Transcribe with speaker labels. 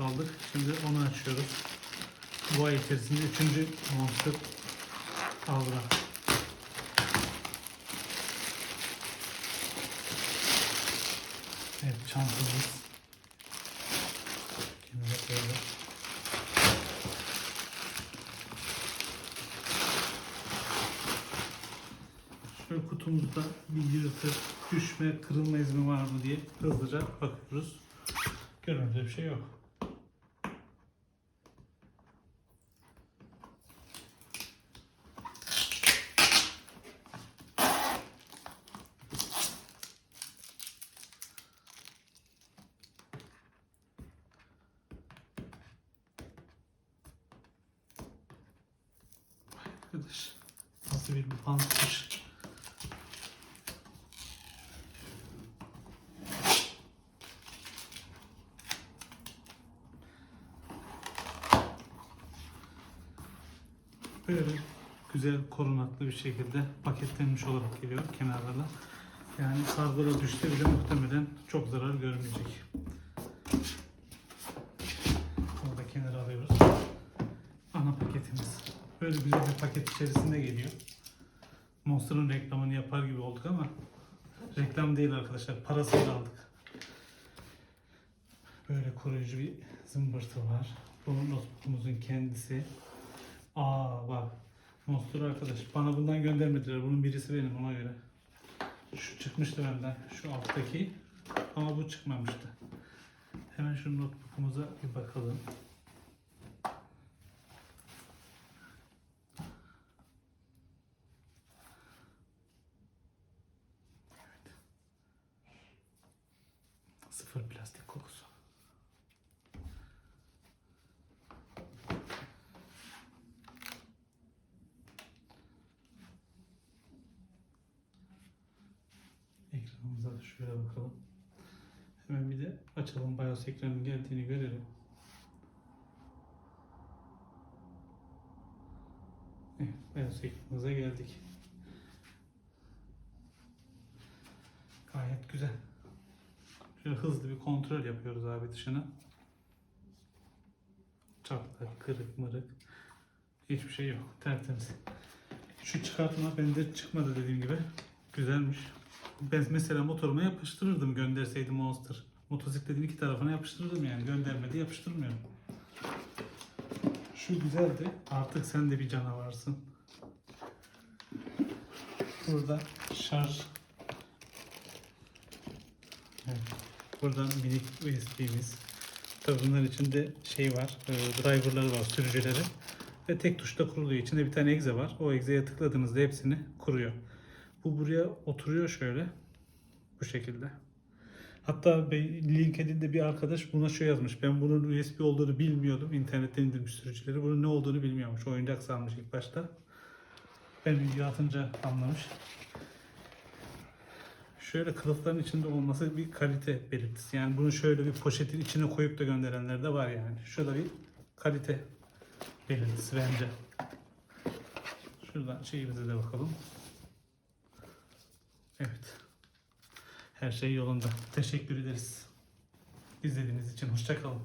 Speaker 1: aldık. Şimdi onu açıyoruz. Bu ay içerisinde üçüncü Monster Avra. Evet çantamız. Kenara koyalım. Şöyle kutumuzda bir yırtır, düşme, kırılma izmi var mı diye hızlıca bakıyoruz. Görünürde bir şey yok. Arkadaş nasıl bir bantmış. Böyle güzel korunaklı bir şekilde paketlenmiş olarak geliyor kenarlarına. Yani kargoda düşse bile muhtemelen çok zarar görmeyecek. Bunu da kenara alıyoruz. Ana paketimiz. Böyle güzel bir paket içerisinde geliyor. Monster'ın reklamını yapar gibi olduk ama reklam değil arkadaşlar. Parasıyla aldık. Böyle koruyucu bir zımbırtı var. Bu notebook'umuzun kendisi. Aa bak. Monster arkadaş. Bana bundan göndermediler. Bunun birisi benim ona göre. Şu çıkmıştı benden. Şu alttaki. Ama bu çıkmamıştı. Hemen şu notebook'umuza bir bakalım. Sıfır plastik kokusu. Ekranımıza da şöyle bakalım. Hemen bir de açalım BIOS ekranın geldiğini görelim. Evet, BIOS ekranımıza geldik. Gayet güzel. Şöyle hızlı bir kontrol yapıyoruz abi dışına. Çatlak, kırık, mırık. Hiçbir şey yok. Tertemiz. Şu çıkartma bende çıkmadı dediğim gibi. Güzelmiş. Ben mesela motoruma yapıştırırdım gönderseydi Monster. Motosikletin iki tarafına yapıştırırdım yani. Göndermedi yapıştırmıyorum. Şu güzeldi. Artık sen de bir canavarsın. Burada şarj. Evet. Buradan minik USB'miz. Tabii bunların içinde şey var. e, driverları var, sürücüleri. Ve tek tuşta kuruluyor. İçinde bir tane egze var. O egzeye tıkladığınızda hepsini kuruyor. Bu buraya oturuyor şöyle. Bu şekilde. Hatta LinkedIn'de bir arkadaş buna şey yazmış. Ben bunun USB olduğunu bilmiyordum. İnternetten indirmiş sürücüleri. Bunun ne olduğunu bilmiyormuş. Oyuncak sanmış ilk başta. Ben video atınca anlamış. Şöyle kılıfların içinde olması bir kalite belirtisi. Yani bunu şöyle bir poşetin içine koyup da gönderenler de var yani. Şurada bir kalite belirtisi bence. Şuradan şeyimize de bakalım. Evet. Her şey yolunda. Teşekkür ederiz. İzlediğiniz için hoşça kalın.